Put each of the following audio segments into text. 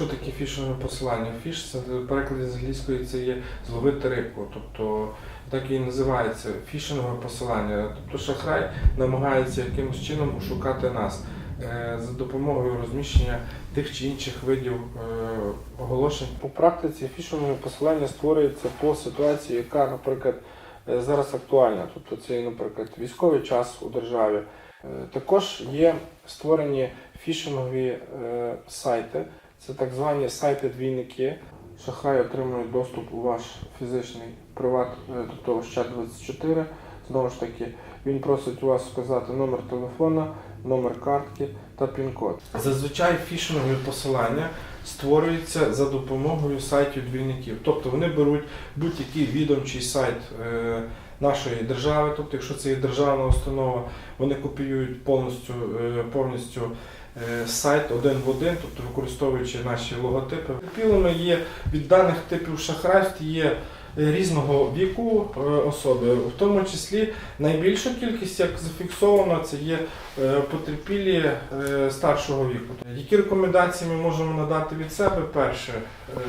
Що таке фішингове посилання? Фіш це в перекладі з англійської це є зловити рибку. Тобто так і називається фішингове посилання. Тобто шахрай намагається якимось чином ошукати нас е, за допомогою розміщення тих чи інших видів е, оголошень. У практиці фішингове посилання створюється по ситуації, яка, наприклад, е, зараз актуальна. Тобто це, наприклад, військовий час у державі. Також є створені фішингові сайти, це так звані сайти-двійники. Шахрай отримує доступ у ваш фізичний приват, е, тобто Ощад24. Знову ж таки, він просить у вас сказати номер телефона, номер картки та пін-код. Зазвичай фішингові посилання створюються за допомогою сайтів двійників. Тобто вони беруть будь-який відомчий сайт е, нашої держави, тобто, якщо це є державна установа, вони копіюють повністю, е, повністю сайт один в один, тобто використовуючи наші логотипи. Підпілими є від даних типів шахрайств є е, різного віку е, особи, в тому числі найбільша кількість, як зафіксовано, це є е, потерпілі е, старшого віку. Які рекомендації ми можемо надати від себе? Перше, е,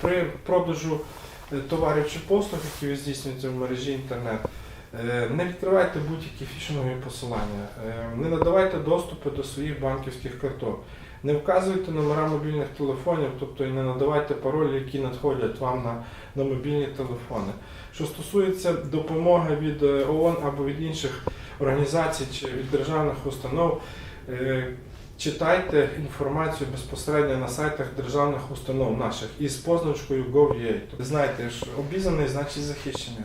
при продажу е, товарів чи послуг, які ви здійснюєте в мережі інтернет, е, не відкривайте будь-які фішингові посилання, е, не надавайте доступи до своїх банківських карток. Не вказуйте номера мобільних телефонів, тобто і не надавайте паролі, які надходять вам на, на мобільні телефони. Що стосується допомоги від е, ООН або від інших організацій чи від державних установ, е, читайте інформацію безпосередньо на сайтах державних установ наших із позначкою Gov.ua. Тобто, знаєте, ж обізнаний, значить захищений.